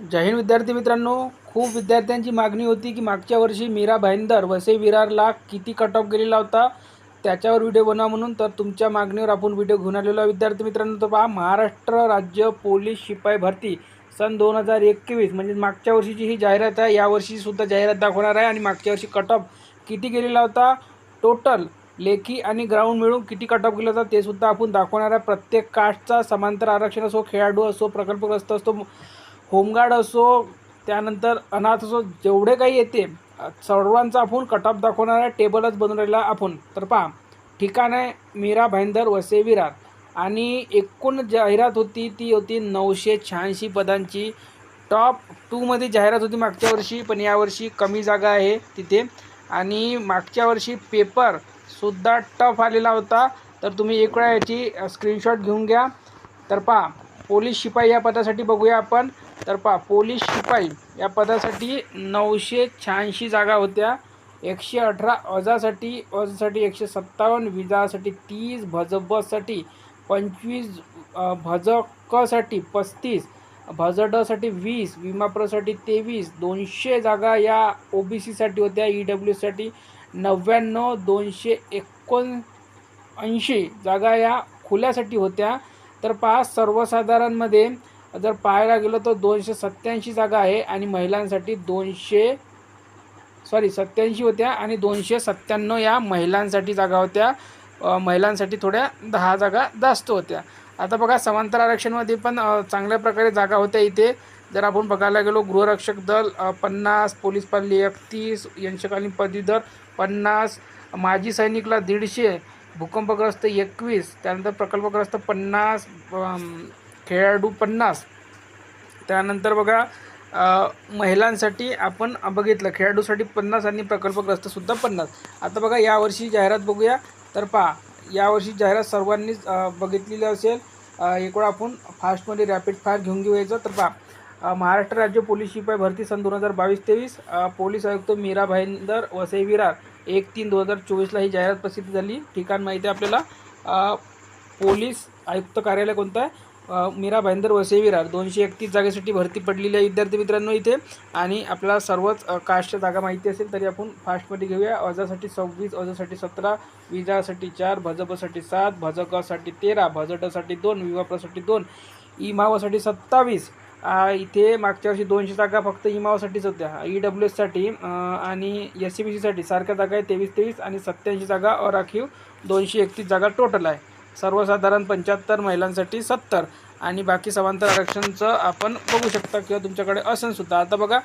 जय हिंद विद्यार्थी मित्रांनो. खूप विद्यार्थ्यांची मागणी होती की मागच्या वर्षी मीरा भाईंदर वसई विरारला किती कट ऑफ गेलेला होता? त्याच्यावर व्हिडिओ बनवा म्हणून तर तुमच्या मागणीवर आपण व्हिडिओ घेऊन आलेलो आहे विद्यार्थी मित्रांनो तर पहा महाराष्ट्र राज्य पोलीस शिपाई भरती सन दोन हजार एकवीस म्हणजे मागच्या वर्षीची ही जाहिरात आहे. यावर्षीसुद्धा जाहिरात दाखवणार आहे आणि मागच्या वर्षी कट ऑफ किती गेलेला होता? टोटल लेखी आणि ग्राउंड मिळून किती कट ऑफ गेला होता? ते सुद्धा आपण दाखवणार आहे. प्रत्येक कास्टचा समांतर आरक्षण असो खेळाडू असो प्रकल्पग्रस्त असतो होमगार्ड असो त्यानंतर अनाथ असो जेवढे काही येते सर्वांचा आपण कट ऑफ टेबलच बनून राहिला आपण. तर पहा ठिकाण आहे मीरा भाईंदर वसे विरार. आणि एकूण जाहिरात होती ती होती नऊशे शहाऐंशी पदांची. टॉप टूमध्ये जाहिरात होती मागच्या वर्षी पण यावर्षी कमी जागा आहे तिथे. आणि मागच्या वर्षी पेपरसुद्धा टफ आलेला होता. तर तुम्ही एक वेळा याची स्क्रीनशॉट घेऊन घ्या. तर पहा पोलीस शिपाई या पदासाठी बघूया आपण. तर पहा पोलीस शिपाई या पदासाठी नऊशे शहाऐंशी जागा होत्या. एकशे अठरा अजासाठी अजसाठी एकशे सत्तावन्न विजासाठी तीस भजबसाठी पंचवीस भजकसाठी पस्तीस भजडसाठी वीस विमाप्रसाठी तेवीस दोनशे जागा या ओ बी सीसाठी होत्या ई डब्ल्यूसाठी नव्याण्णव दोनशे एकोणऐंशी जागा या खुल्यासाठी होत्या. तर पहा सर्वसाधारणमध्ये जर पाहायला गेलो तर दोनशे सत्त्याऐंशी जागा आहे आणि महिलांसाठी दोनशे सॉरी सत्त्याऐंशी होत्या आणि दोनशे सत्त्याण्णव या महिलांसाठी जागा होत्या. महिलांसाठी थोड्या दहा जागा जास्त होत्या. आता बघा समांतर आरक्षणमध्ये पण चांगल्या प्रकारे जागा होत्या इथे. जर आपण बघायला गेलो गृहरक्षक दल पन्नास पोलीस पाल्ली एकतीस यंशकालीन पदवीधर पन्नास माजी सैनिकला दीडशे भूकंपग्रस्त एकवीस त्यानंतर प्रकल्पग्रस्त पन्नास खेळाडू पन्नास. त्यानंतर बघा महिलांसाठी आपण बघितलं खेळाडूसाठी पन्नास आणि प्रकल्पग्रस्तसुद्धा पन्नास. आता बघा यावर्षी जाहिरात बघूया. तर पहा यावर्षी जाहिरात सर्वांनीच बघितलेली असेल. अ, एक वेळा आपण फास्टमध्ये रॅपिड फायर घेऊन घेऊयाचं. तर पहा महाराष्ट्र राज्य पोलीस शिपाई भरती सन दोन हजार बावीस तेवीस पोलीस आयुक्त मीरा भाईंदर वसई विरार एक तीन दोन हजार चोवीसला ही जाहिरात प्रसिद्ध झाली. ठिकाण माहिती आहे आपल्याला. पोलीस आयुक्त कार्यालय कोणतं आहे? मीरा भाईंदर वसई विरार दोनशे एकतीस जागेसाठी भरती पडलेली आहे विद्यार्थी मित्रांनो इथे. आणि आपला सर्वच कास्टच्या जागा माहिती असेल तरी आपण फास्टमध्ये घेऊया. अजासाठी सव्वीस अजासाठी सतरा विजासाठी चार भजपसाठी सात भजकासाठी तेरा भजटासाठी दोन विवापासाठी दोन इमावासाठी सत्तावीस. इथे मागच्या वर्षी दोनशे जागा फक्त इमावासाठीच होत्या. ई डब्ल्यू एससाठी आणि एस सी बी सीसाठी सारख्या जागा आहे तेवीस तेवीस आणि सत्त्याऐंशी जागा अराखीव दोनशे एकतीस जागा टोटल आहे. सर्वसाधारण पंच्याहत्तर महिलांसाठी सत्तर. आणि बाकी समांतर आरक्षणचं आपण बघू शकता किंवा तुमच्याकडे असेल सुद्धा. आता बघा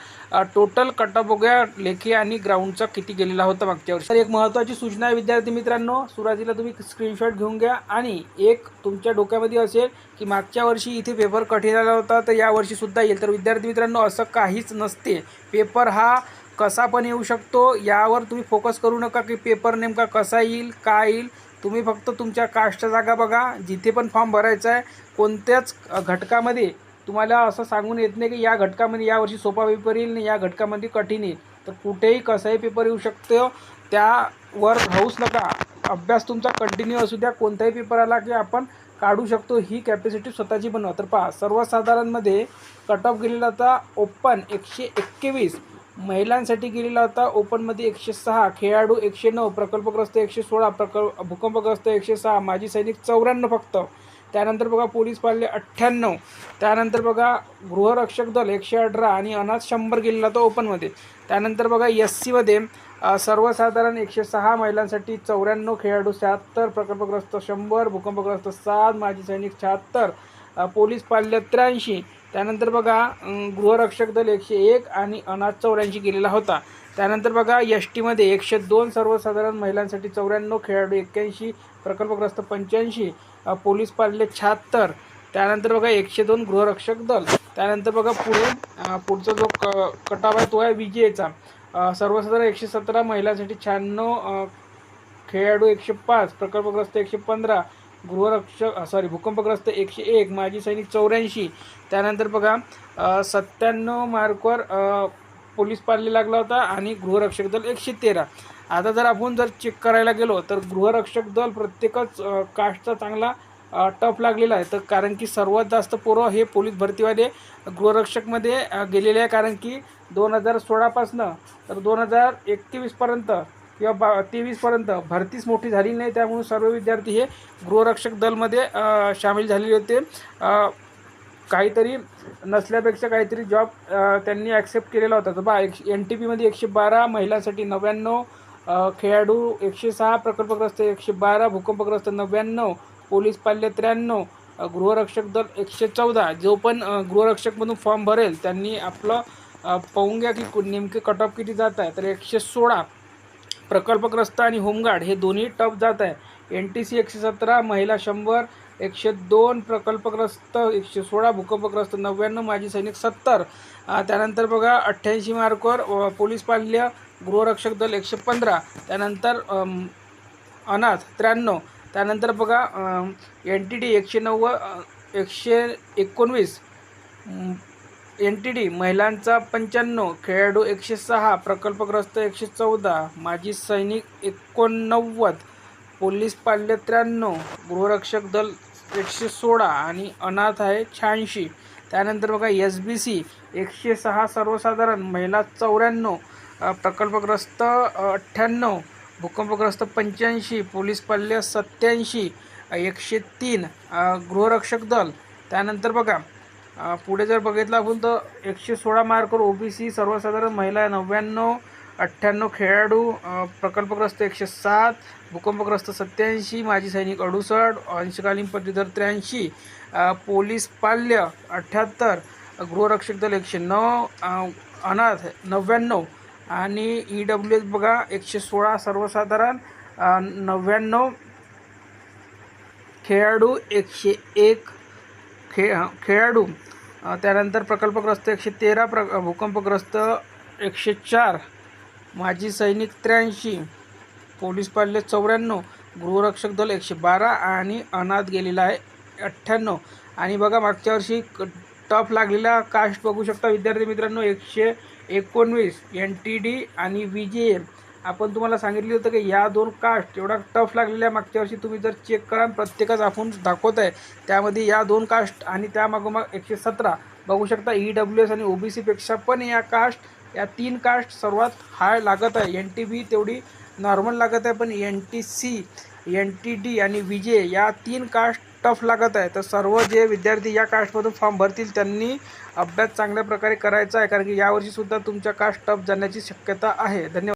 टोटल कटअप बघूया लेखी आणि ग्राउंडचा किती गेलेला होता मागच्या वर्षी? तर एक महत्त्वाची सूचना आहे विद्यार्थी मित्रांनो सुरुवातीला तुम्ही स्क्रीनशॉट घेऊन घ्या आणि एक तुमच्या डोक्यामध्ये असेल की मागच्या वर्षी इथे पेपर कठीण आला होता तर यावर्षीसुद्धा येईल. तर विद्यार्थी मित्रांनो असं काहीच नसते. पेपर हा कसा पण येऊ शकतो यावर तुम्ही फोकस करू नका की पेपर नेमका कसा येईल काय येईल. तुम्ही फक्त तुमच्या कास्टच्या जागा बघा जिथे पण फॉर्म भरायचा आहे कोणत्याच घटकामध्ये तुम्हाला असं सांगून येत नाही की या घटकामध्ये यावर्षी सोपा पेपर येईल आणि या घटकामध्ये कठीण येईल. तर कुठेही कसाही पेपर येऊ शकतो. त्यावर राहूच नका. अभ्यास तुमचा कंटिन्यू असू द्या. कोणताही पेपर आला की आपण काढू शकतो. ही कॅपॅसिटी स्वतःची बनवा. तर पहा सर्वसाधारणमध्ये कट ऑफ गेलेला होता ओपन एकशे एक्केवीस महिलांसाठी गेलेला होता. ओपनमध्ये एकशे सहा खेळाडू एकशे नऊ प्रकल्पग्रस्त एकशे सोळा प्रकल्प भूकंपग्रस्त एकशे सहा माजी सैनिक चौऱ्याण्णव फक्त. त्यानंतर बघा पोलीस पाल्य अठ्ठ्याण्णव. त्यानंतर बघा गृहरक्षक दल एकशे अठरा आणि अनाथ शंभर गेलेला होता ओपनमध्ये. त्यानंतर बघा एस सीमध्ये सर्वसाधारण एकशे सहा महिलांसाठी चौऱ्याण्णव खेळाडू शहात्तर प्रकल्पग्रस्त शंभर भूकंपग्रस्त सात माजी सैनिक शहात्तर. पोलीस पाल्य त्र्याऐंशी. त्यानंतर बघा गृहरक्षक दल एकशे एक आणि अनाथ चौऱ्याऐंशी गेलेला होता. त्यानंतर बघा एस टीमध्ये एकशे दोन सर्वसाधारण महिलांसाठी चौऱ्याण्णव खेळाडू एक्क्याऐंशी प्रकल्पग्रस्त पंच्याऐंशी पोलीस पाल्य शहात्तर. त्यानंतर बघा एकशे दोन गृहरक्षक दल. त्यानंतर बघा पुढे पुढचा जो क कटाव आहे तो आहे विजेचा सर्वसाधारण एकशे सतरा महिलांसाठी शहाण्णव खेळाडू एकशे पाच प्रकल्पग्रस्त एकशे पंधरा गृहरक्षक सॉरी भूकंपग्रस्त एकशे एक माजी सैनिक चौऱ्याऐंशी. त्यानंतर बघा सत्त्याण्णव मार्कवर पोलीस पाल्ले लागला होता आणि गृहरक्षक दल एकशे तेरा. आता जर आपण जर चेक करायला गेलो तर गृहरक्षक दल प्रत्येकच कास्टचा चांगला टफ लागलेला आहे. तर कारण की सर्वात जास्त पोरं हे पोलीस भरतीमध्ये गृहरक्षकमध्ये गेलेले आहे. कारण की दोन हजार सोळापासनं तर दोन हजार एकवीसपर्यंत किंवा बा तेवीसपर्यंत भरतीच मोठी झाली नाही त्यामुळे सर्व विद्यार्थी हे गृहरक्षक दलमध्ये सामील झालेले होते. काहीतरी नसल्यापेक्षा काहीतरी जॉब त्यांनी ॲक्सेप्ट केलेला होता. तर बा एक एन टी पीमध्ये एकशे बारा महिलांसाठी नव्याण्णव खेळाडू एकशे सहा प्रकल्पग्रस्त एकशे बारा भूकंपग्रस्त नव्याण्णव पोलीस पाल्य त्र्याण्णव गृहरक्षक दल एकशे चौदा जो पण गृहरक्षकमधून फॉर्म भरेल त्यांनी आपलं पाहून घ्या की नेमके कट ऑफ किती जात आहे. तर एकशे सोळा प्रकल्पग्रस्त आणि होमगार्ड हे दोन्ही टप जात आहे. एन टी सी एकशे सतरा महिला शंभर एकशे दोन प्रकल्पग्रस्त एकशे सोळा भूकंपग्रस्त नव्याण्णव माजी सैनिक सत्तर. त्यानंतर बघा अठ्ठ्याऐंशी मार्कवर पोलीस पाल्य गृहरक्षक दल एकशे पंधरा. त्यानंतर अनाथ त्र्याण्णव. त्यानंतर बघा एन टी डी एकशे नव्वद एकशे एकोणवीस. एन टी डी महिलांचा पंच्याण्णव खेळाडू एकशे सहा प्रकल्पग्रस्त एकशे चौदा माजी सैनिक एकोणनव्वद पोलीस पाल्य त्र्याण्णव गृहरक्षक दल एकशे सोळा आणि अनाथ आहे शहाऐंशी. त्यानंतर बघा एस बी सी एकशे सहा सर्वसाधारण महिला चौऱ्याण्णव प्रकल्पग्रस्त अठ्ठ्याण्णव भूकंपग्रस्त पंच्याऐंशी पोलीस पाल्य सत्याऐंशी एकशे तीन गृहरक्षक दल. त्यानंतर बघा पुढे जर बघितलं आपण तर एकशे सोळा मार्कवर ओ बी सी सर्वसाधारण महिला नव्याण्णव अठ्ठ्याण्णव खेळाडू प्रकल्पग्रस्त एकशे सात भूकंपग्रस्त सत्याऐंशी माजी सैनिक अडुसष्ट अंशकालीन पदवीधर त्र्याऐंशी पोलीस पाल्य अठ्ठ्याहत्तर गृहरक्षक दल एकशे नऊ अनाथ नव्याण्णव आणि ई डब्ल्यू एस बघा एकशे सोळा सर्वसाधारण नव्याण्णव खेळाडू एकशे एक खे खेळाडू त्यानंतर प्रकल्पग्रस्त एकशे तेरा प्र भूकंपग्रस्त एकशे चार माजी सैनिक त्र्याऐंशी पोलीस पाल्य चौऱ्याण्णव गृहरक्षक दल एकशे बारा आणि अनाथ गेलेला आहे अठ्ठ्याण्णव. आणि बघा मागच्या वर्षी क- टफ लागलेला कास्ट बघू शकता विद्यार्थी मित्रांनो एकशे एकोणवीस एन टी डी आणि व्ही जी एम. आपण तुम्हाला सांगितलं होतं की या दोन कास्ट एवढा टफ लागलेल्या मागच्या वर्षी तुम्ही जर चेक करा प्रत्येकच आपण दाखवत आहे त्यामध्ये या दोन कास्ट आणि त्यामागोमाग एकशे सतरा. बघू शकता ई डब्ल्यू एस आणि ओ बी सीपेक्षा पण या कास्ट या तीन कास्ट सर्वात हाय लागत आहे. एन टी बी तेवढी नॉर्मल लागत आहे पण N T C N T D आणि विजे या तीन कास्ट टफ लागत आहे. तर सर्व जे विद्यार्थी या कास्टमधून फॉर्म भरतील त्यांनी अभ्यास चांगल्या प्रकारे करायचा आहे कारण की यावर्षीसुद्धा तुमच्या कास्ट टफ जाण्याची शक्यता आहे. धन्यवाद.